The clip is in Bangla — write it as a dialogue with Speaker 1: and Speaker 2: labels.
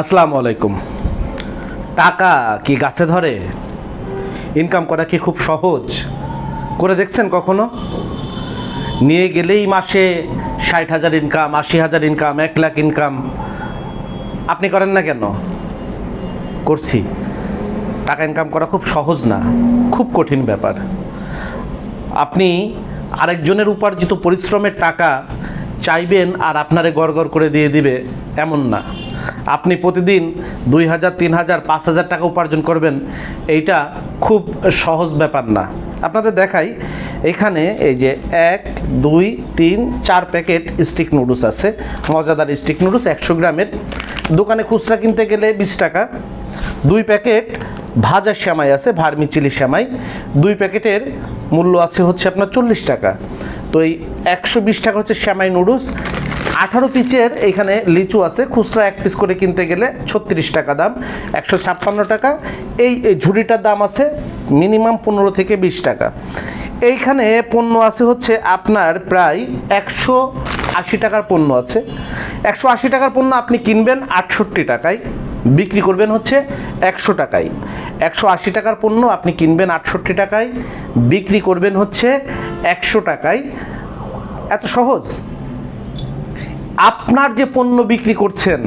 Speaker 1: আসসালামু আলাইকুম। টাকা কি গাছে ধরে? ইনকাম করা কি খুব সহজ? করে দেখছেন কখনো? নিয়ে গেলেই মাসে ষাট হাজার ইনকাম আশি হাজার ইনকাম এক লাখ ইনকাম আপনি করেন না কেন? করছি। টাকা ইনকাম করা খুব সহজ না, খুব কঠিন ব্যাপার। আপনি আরেকজনের উপার্জিত পরিশ্রমের টাকা চাইবেন আর আপনারে গড় করে দিয়ে দিবে, এমন না। আপনি প্রতিদিন দুই হাজার, তিন হাজার, পাঁচ হাজার টাকা উপার্জন করবেন, এইটা খুব সহজ ব্যাপার না। আপনাদের দেখাই, এখানে এই যে এক, দুই, তিন, চার প্যাকেট স্টিক নুডলস আছে। মজাদার স্টিক নুডলস, একশো গ্রামের। দোকানে খুচরা কিনতে গেলে বিশ টাকা। দুই প্যাকেট ভাজা শ্যামাই আছে, ভার্মি চিলি শ্যামাই। দুই প্যাকেটের মূল্য আছে হচ্ছে আপনার চল্লিশ টাকা। তো এই একশো বিশ টাকা হচ্ছে শ্যামাই নুডলস। আঠারো পিচের এখানে লিচু আছে, খুচরা এক পিস করে কিনতে গেলে ছত্রিশ টাকা দাম, একশো ছাপ্পান্ন টাকা। এই ঝুড়িটার দাম আছে মিনিমাম পনেরো থেকে বিশ টাকা। এইখানে পণ্য আছে হচ্ছে আপনার প্রায় একশো আশি টাকার পণ্য আছে। একশো আশি টাকার পণ্য আপনি কিনবেন আটষট্টি টাকায়, বিক্রি করবেন হচ্ছে একশো টাকায়। একশো আশি টাকার পণ্য আপনি কিনবেন আটষট্টি টাকায়, বিক্রি করবেন হচ্ছে একশো টাকায় এত সহজ। আপনার যে পণ্য বিক্রি করছেন